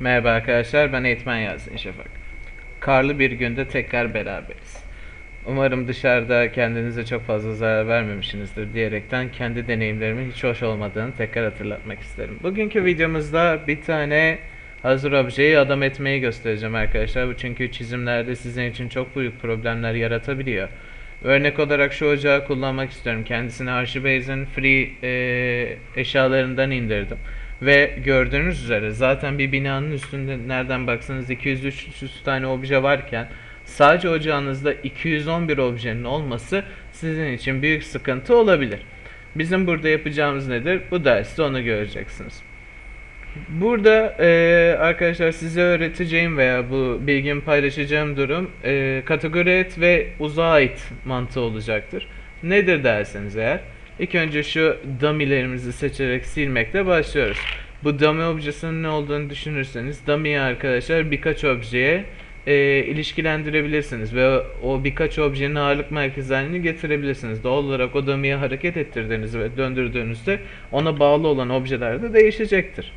Merhaba arkadaşlar, ben eğitmen Yasin Şafak. Karlı bir günde tekrar beraberiz. Umarım dışarıda kendinize çok fazla zarar vermemişsinizdir diyerekten kendi deneyimlerimin hiç hoş olmadığını tekrar hatırlatmak isterim. Bugünkü videomuzda bir tane hazır objeyi adam etmeyi göstereceğim arkadaşlar. Bu çünkü çizimlerde sizin için çok büyük problemler yaratabiliyor. Örnek olarak şu ocağı kullanmak istiyorum. Kendisini Archibase'in free e, eşyalarından indirdim. Ve gördüğünüz üzere zaten bir binanın üstünde nereden baksanız 200-300 tane obje varken sadece ocağınızda 211 objenin olması sizin için büyük sıkıntı olabilir. Bizim burada yapacağımız nedir? Bu derste onu göreceksiniz. Burada e, arkadaşlar size öğreteceğim veya bu bilgimi paylaşacağım durum e, kategori et ve uzağa ait mantığı olacaktır. Nedir derseniz eğer ilk önce şu dummy'lerimizi seçerek silmekle başlıyoruz. Bu dummy objesinin ne olduğunu düşünürseniz dummy'yi arkadaşlar birkaç objeye e, ilişkilendirebilirsiniz ve o, birkaç objenin ağırlık merkezlerini getirebilirsiniz. Doğal olarak o dummy'yi hareket ettirdiğinizde ve döndürdüğünüzde ona bağlı olan objeler de değişecektir.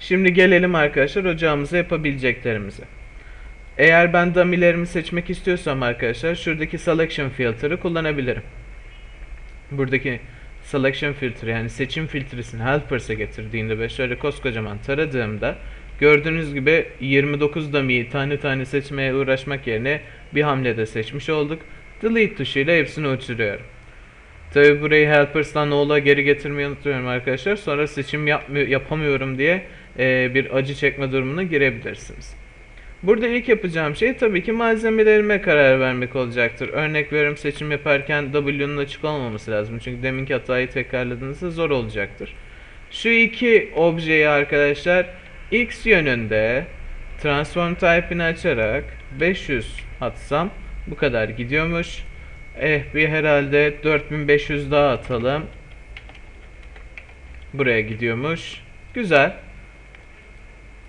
Şimdi gelelim arkadaşlar ocağımıza yapabileceklerimize. Eğer ben dummy'lerimi seçmek istiyorsam arkadaşlar şuradaki selection filter'ı kullanabilirim. Buradaki selection filtre yani seçim filtresini helpers'e getirdiğinde ve şöyle koskocaman taradığımda gördüğünüz gibi 29 dummy'yi tane tane seçmeye uğraşmak yerine bir hamlede seçmiş olduk. Delete tuşuyla hepsini uçuruyorum. Tabi burayı helpers'tan no'la geri getirmeyi unutuyorum arkadaşlar. Sonra seçim yapmıyor, yapamıyorum diye e, bir acı çekme durumuna girebilirsiniz. Burada ilk yapacağım şey tabii ki malzemelerime karar vermek olacaktır. Örnek veriyorum seçim yaparken W'nun açık olmaması lazım. Çünkü deminki hatayı tekrarladığınızda zor olacaktır. Şu iki objeyi arkadaşlar X yönünde transform type'ini açarak 500 atsam bu kadar gidiyormuş. Eh bir herhalde 4500 daha atalım. Buraya gidiyormuş. Güzel.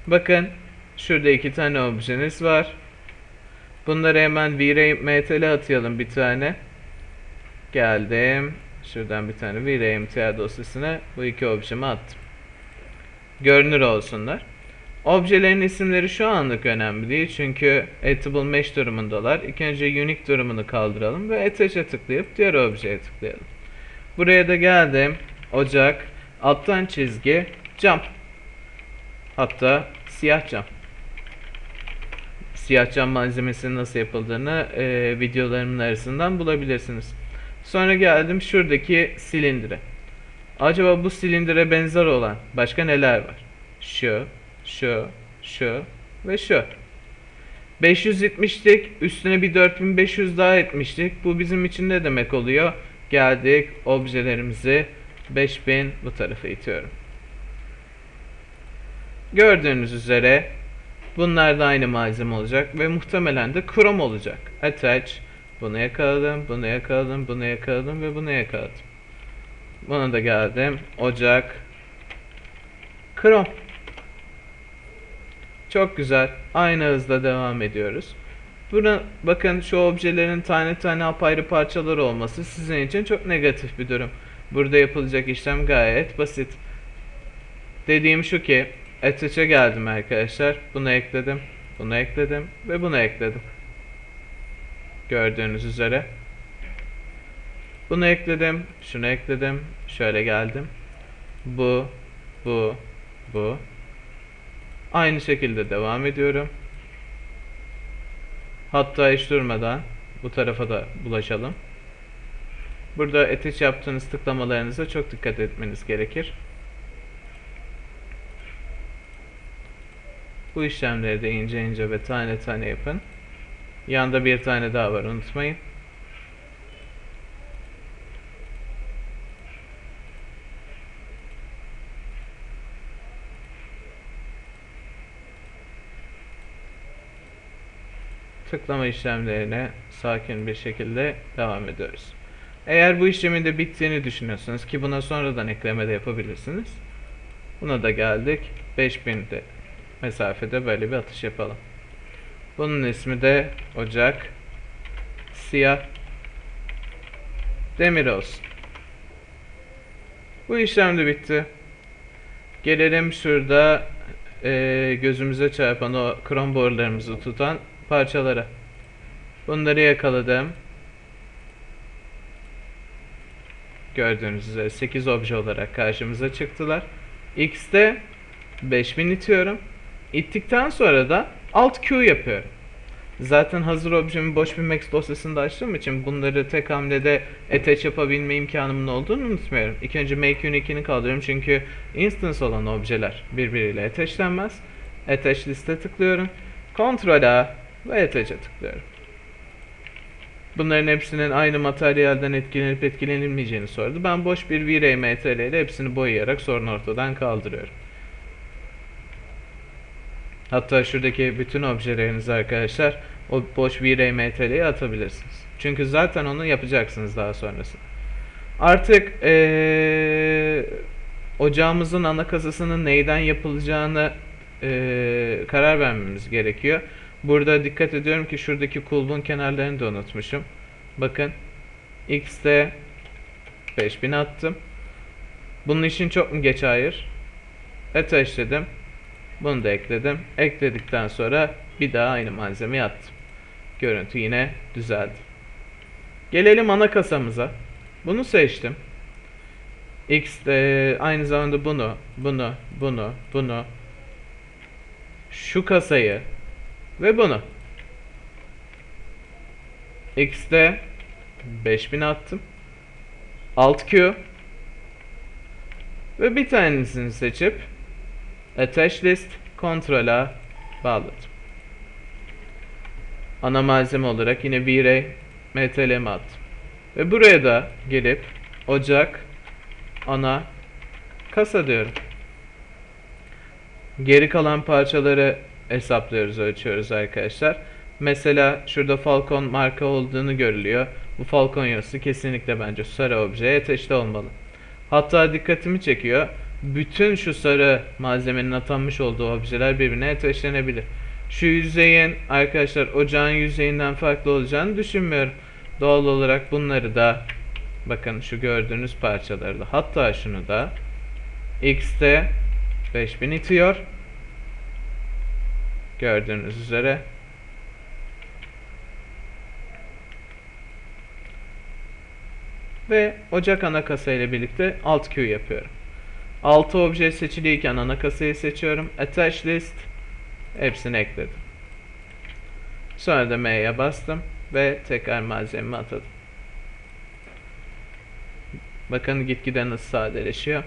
Bakın şurada iki tane objeniz var. Bunları hemen vrame atayalım bir tane. Geldim. Şuradan bir tane vrame dosyasına bu iki objemi attım. Görünür olsunlar. Objelerin isimleri şu anlık önemli değil çünkü Editable Mesh durumundalar. İlk önce Unique durumunu kaldıralım ve Attach'e tıklayıp diğer objeye tıklayalım. Buraya da geldim. Ocak, alttan çizgi, cam. Hatta siyah cam. Siyah cam malzemesinin nasıl yapıldığını e, videolarımın arasından bulabilirsiniz. Sonra geldim şuradaki silindire. Acaba bu silindire benzer olan başka neler var? Şu, şu, şu ve şu. 500 etmiştik. Üstüne bir 4500 daha etmiştik. Bu bizim için ne demek oluyor? Geldik objelerimizi 5000 bu tarafa itiyorum. Gördüğünüz üzere bunlar da aynı malzeme olacak ve muhtemelen de krom olacak. Attach bunu yakaladım, bunu yakaladım, bunu yakaladım ve bunu yakaladım. Buna da geldim. Ocak. Krom. Çok güzel. Aynı hızla devam ediyoruz. Buna bakın şu objelerin tane tane apayrı parçalar olması sizin için çok negatif bir durum. Burada yapılacak işlem gayet basit. Dediğim şu ki Attach'e geldim arkadaşlar. Bunu ekledim. Bunu ekledim ve bunu ekledim. Gördüğünüz üzere. Bunu ekledim. Şunu ekledim. Şöyle geldim. Bu, bu, bu. Aynı şekilde devam ediyorum. Hatta hiç durmadan bu tarafa da bulaşalım. Burada attach yaptığınız tıklamalarınıza çok dikkat etmeniz gerekir. Bu işlemleri de ince ince ve tane tane yapın. Yanda bir tane daha var unutmayın. tıklama işlemlerine sakin bir şekilde devam ediyoruz. Eğer bu işlemin de bittiğini düşünüyorsanız ki buna sonradan ekleme de yapabilirsiniz. Buna da geldik. 5000 de mesafede böyle bir atış yapalım. Bunun ismi de ocak siyah demir olsun. Bu işlem de bitti. Gelelim şurada e, gözümüze çarpan o krom borularımızı tutan parçalara. Bunları yakaladım. Gördüğünüz üzere 8 obje olarak karşımıza çıktılar. X'te 5000 itiyorum. İttikten sonra da Alt Q yapıyorum. Zaten hazır objemin boş bir max dosyasını da açtığım için bunları tek hamlede attach yapabilme imkanımın olduğunu unutmuyorum. İlk önce make unique'ini kaldırıyorum çünkü instance olan objeler birbiriyle attachlenmez. Attach liste tıklıyorum. Ctrl A ve attach'e tıklıyorum. Bunların hepsinin aynı materyalden etkilenip etkilenilmeyeceğini sordu. Ben boş bir V-Ray MTL ile hepsini boyayarak sorunu ortadan kaldırıyorum. Hatta şuradaki bütün objelerinizi arkadaşlar o boş V-Ray MTL'ye atabilirsiniz. Çünkü zaten onu yapacaksınız daha sonrasında. Artık eee, ocağımızın ana kasasının neyden yapılacağını eee, karar vermemiz gerekiyor. Burada dikkat ediyorum ki şuradaki kulbun kenarlarını da unutmuşum. Bakın X'te 5000 attım. Bunun için çok mu geç? Hayır. Attach dedim. Bunu da ekledim. Ekledikten sonra bir daha aynı malzemeyi attım. Görüntü yine düzeldi. Gelelim ana kasamıza. Bunu seçtim. X de aynı zamanda bunu, bunu, bunu, bunu, şu kasayı ve bunu. X'de 5000 attım. Alt Q ve bir tanesini seçip Attach list Ctrl bağladım. Ana malzeme olarak yine V-Ray MTLM attım. Ve buraya da gelip ocak ana kasa diyorum. Geri kalan parçaları hesaplıyoruz, ölçüyoruz arkadaşlar. Mesela şurada Falcon marka olduğunu görülüyor. Bu Falcon yazısı kesinlikle bence sarı objeye ateşli olmalı. Hatta dikkatimi çekiyor. Bütün şu sarı malzemenin atanmış olduğu objeler birbirine ateşlenebilir. Şu yüzeyin arkadaşlar ocağın yüzeyinden farklı olacağını düşünmüyorum. Doğal olarak bunları da bakın şu gördüğünüz parçaları da hatta şunu da X'te 5000 itiyor. Gördüğünüz üzere ve ocak ana kasa ile birlikte alt Q yapıyorum. 6 obje seçiliyken ana kasayı seçiyorum. Attach list hepsini ekledim. Sonra da M'ye bastım ve tekrar malzememi atadım. Bakın gitgide nasıl sadeleşiyor.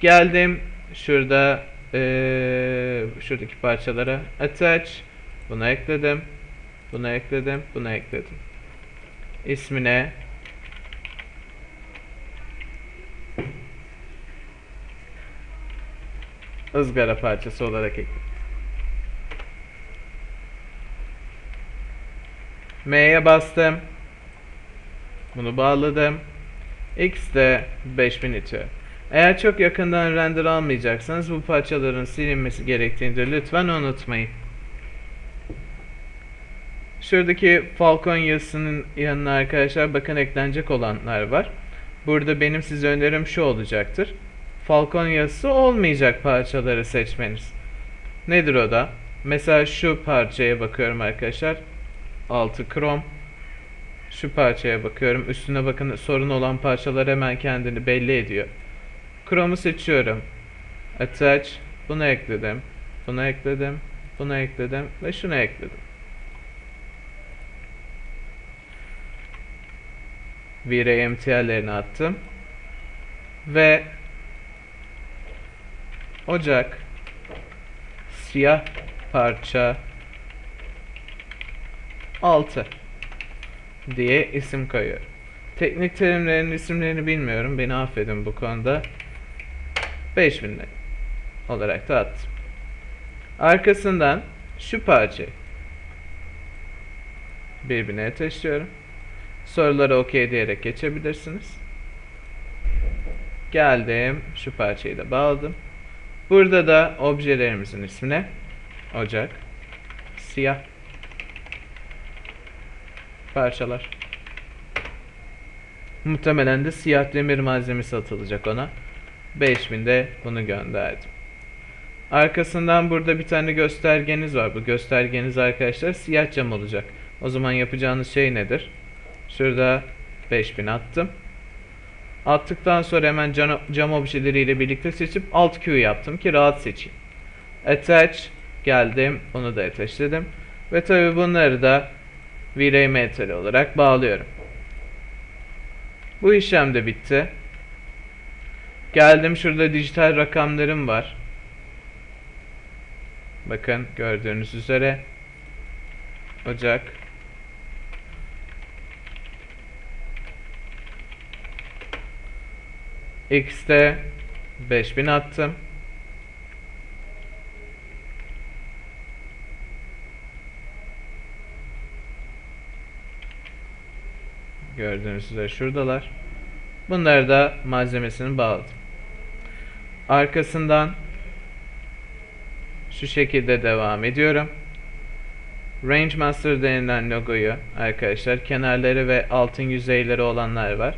Geldim şurada eee, şuradaki parçalara attach bunu ekledim. Bunu ekledim. Bunu ekledim. İsmine ızgara parçası olarak ekledim. M'ye bastım. Bunu bağladım. X de 5000 itiyor. Eğer çok yakından render almayacaksanız bu parçaların silinmesi gerektiğini lütfen unutmayın. Şuradaki Falcon yazısının yanına arkadaşlar bakın eklenecek olanlar var. Burada benim size önerim şu olacaktır. Falcon yazısı olmayacak parçaları seçmeniz. Nedir o da? Mesela şu parçaya bakıyorum arkadaşlar. Altı krom. Şu parçaya bakıyorum. Üstüne bakın sorun olan parçalar hemen kendini belli ediyor. Chrome'u seçiyorum. Attach. Bunu ekledim. Bunu ekledim. Bunu ekledim. Ve şunu ekledim. V-Ray MTL'lerini attım. Ve ocak siyah parça 6 diye isim koyuyorum. Teknik terimlerin isimlerini bilmiyorum. Beni affedin bu konuda. 5000 lira olarak da attım. Arkasından şu parçayı birbirine ateşliyorum. Soruları okey diyerek geçebilirsiniz. Geldim. Şu parçayı da bağladım. Burada da objelerimizin ismine ocak siyah parçalar. Muhtemelen de siyah demir malzemesi atılacak ona. 5000'de bunu gönderdim. Arkasından burada bir tane göstergeniz var. Bu göstergeniz arkadaşlar siyah cam olacak. O zaman yapacağınız şey nedir? Şurada 5000 attım. Attıktan sonra hemen cam, objeleriyle birlikte seçip Alt Q yaptım ki rahat seçeyim. Attach geldim. Onu da attachledim. Ve tabi bunları da V-Ray Metal olarak bağlıyorum. Bu işlem de bitti. Geldim şurada dijital rakamlarım var. Bakın gördüğünüz üzere Ocak X'te 5000 attım. Gördüğünüz üzere şuradalar. Bunları da malzemesini bağladım. Arkasından şu şekilde devam ediyorum. Range Master denilen logoyu arkadaşlar kenarları ve altın yüzeyleri olanlar var.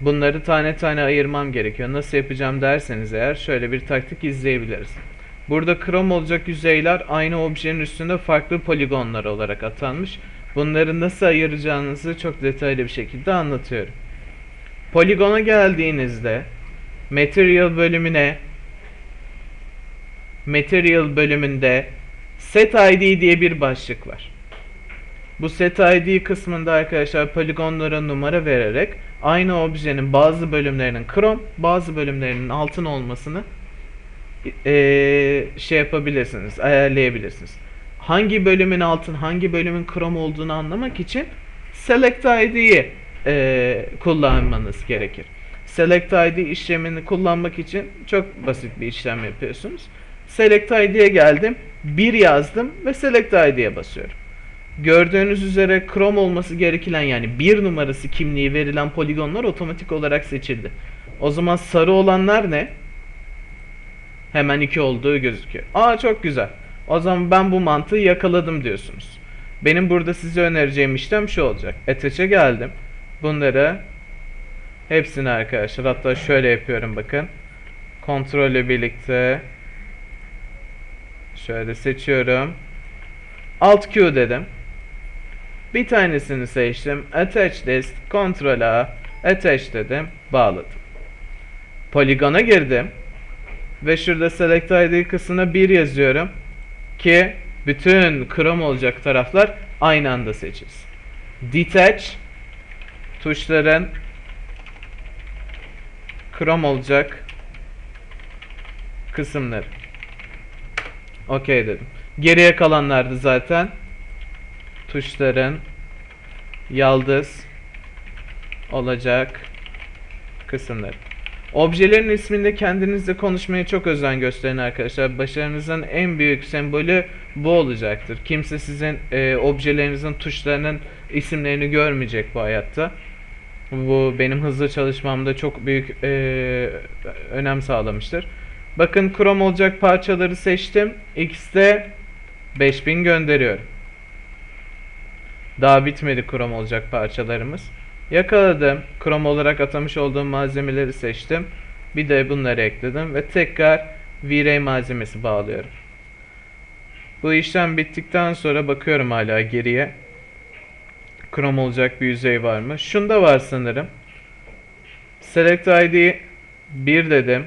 Bunları tane tane ayırmam gerekiyor. Nasıl yapacağım derseniz eğer şöyle bir taktik izleyebiliriz. Burada krom olacak yüzeyler aynı objenin üstünde farklı poligonlar olarak atanmış. Bunları nasıl ayıracağınızı çok detaylı bir şekilde anlatıyorum. Poligona geldiğinizde Material bölümüne Material bölümünde Set ID diye bir başlık var. Bu Set ID kısmında arkadaşlar poligonlara numara vererek aynı objenin bazı bölümlerinin krom, bazı bölümlerinin altın olmasını eee, şey yapabilirsiniz, ayarlayabilirsiniz. Hangi bölümün altın, hangi bölümün krom olduğunu anlamak için Select ID'yi eee, kullanmanız gerekir. Select ID işlemini kullanmak için çok basit bir işlem yapıyorsunuz. Select ID'ye geldim, 1 yazdım ve Select ID'ye basıyorum. Gördüğünüz üzere Chrome olması gereken yani bir numarası kimliği verilen poligonlar otomatik olarak seçildi. O zaman sarı olanlar ne? Hemen iki olduğu gözüküyor. Aa çok güzel. O zaman ben bu mantığı yakaladım diyorsunuz. Benim burada size önereceğim işlem şu olacak. Attach'e geldim. Bunları hepsini arkadaşlar hatta şöyle yapıyorum bakın. Kontrolle birlikte şöyle seçiyorum. Alt Q dedim. Bir tanesini seçtim. Attach list, Ctrl A, attach dedim, bağladım. Poligona girdim. Ve şurada select ID kısmına 1 yazıyorum. Ki bütün krom olacak taraflar aynı anda seçilsin. Detach tuşların krom olacak kısımları. Okey dedim. Geriye kalanlardı zaten tuşların yaldız olacak kısımları. Objelerin isminde kendinizle konuşmaya çok özen gösterin arkadaşlar. Başarınızın en büyük sembolü bu olacaktır. Kimse sizin e, objelerinizin tuşlarının isimlerini görmeyecek bu hayatta. Bu benim hızlı çalışmamda çok büyük e, önem sağlamıştır. Bakın Chrome olacak parçaları seçtim. X'te 5000 gönderiyorum. Daha bitmedi krom olacak parçalarımız. Yakaladım. Krom olarak atamış olduğum malzemeleri seçtim. Bir de bunları ekledim ve tekrar V-Ray malzemesi bağlıyorum. Bu işlem bittikten sonra bakıyorum hala geriye. Krom olacak bir yüzey var mı? Şunda var sanırım. Select ID 1 dedim.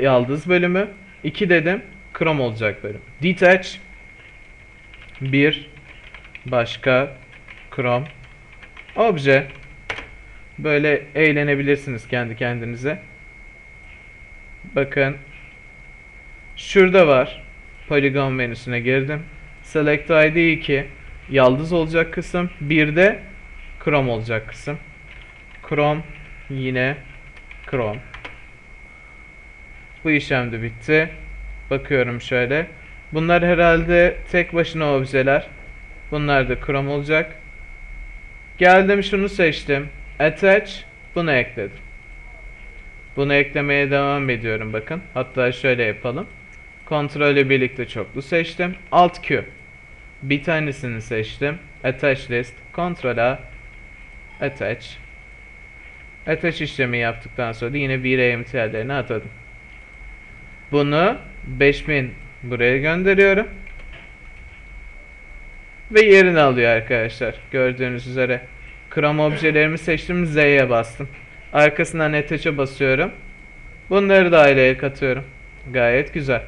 Yaldız bölümü. 2 dedim. Krom olacak bölüm. Detach 1 başka Chrome obje böyle eğlenebilirsiniz kendi kendinize. Bakın şurada var. Polygon menüsüne girdim. Select ID 2 yaldız olacak kısım. Bir de Chrome olacak kısım. Chrome yine Chrome. Bu işlem de bitti. Bakıyorum şöyle. Bunlar herhalde tek başına objeler. Bunlar da Chrome olacak. Geldim şunu seçtim. Attach. Bunu ekledim. Bunu eklemeye devam ediyorum bakın. Hatta şöyle yapalım. İle birlikte çoklu seçtim. Alt Q. Bir tanesini seçtim. Attach list. Ctrl A. Attach. Attach işlemi yaptıktan sonra yine V-Ray emtiallerini atadım. Bunu 5000 buraya gönderiyorum. Ve yerini alıyor arkadaşlar. Gördüğünüz üzere. Chrome objelerimi seçtim. Z'ye bastım. Arkasından attach'e basıyorum. Bunları da aileye katıyorum. Gayet güzel.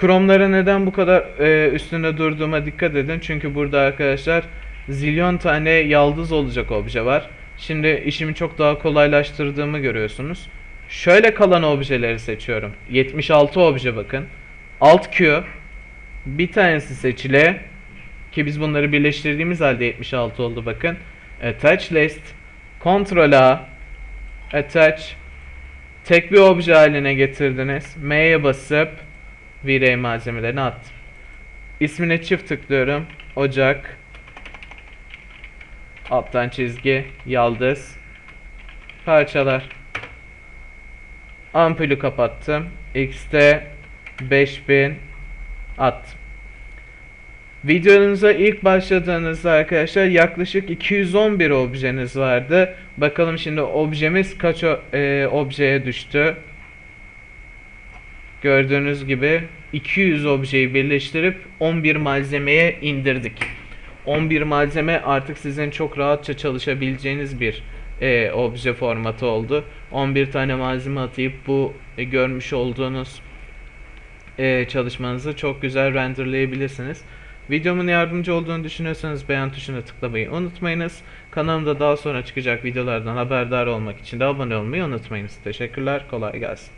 Chrome'lara neden bu kadar e, üstünde durduğuma dikkat edin. Çünkü burada arkadaşlar zilyon tane yaldız olacak obje var. Şimdi işimi çok daha kolaylaştırdığımı görüyorsunuz. Şöyle kalan objeleri seçiyorum. 76 obje bakın. Alt Q bir tanesi seçile ki biz bunları birleştirdiğimiz halde 76 oldu bakın. Attach list Ctrl A Attach Tek bir obje haline getirdiniz. M'ye basıp V-Ray malzemelerini attım. İsmine çift tıklıyorum. Ocak alttan çizgi yaldız parçalar ampulü kapattım. X'te 5000 attım. Videonuza ilk başladığınızda arkadaşlar yaklaşık 211 objeniz vardı. Bakalım şimdi objemiz kaç e, objeye düştü. Gördüğünüz gibi 200 objeyi birleştirip 11 malzemeye indirdik. 11 malzeme artık sizin çok rahatça çalışabileceğiniz bir e, obje formatı oldu. 11 tane malzeme atayıp bu e, görmüş olduğunuz e, çalışmanızı çok güzel renderlayabilirsiniz. Videomun yardımcı olduğunu düşünüyorsanız beğen tuşuna tıklamayı unutmayınız. Kanalımda daha sonra çıkacak videolardan haberdar olmak için de abone olmayı unutmayınız. Teşekkürler, kolay gelsin.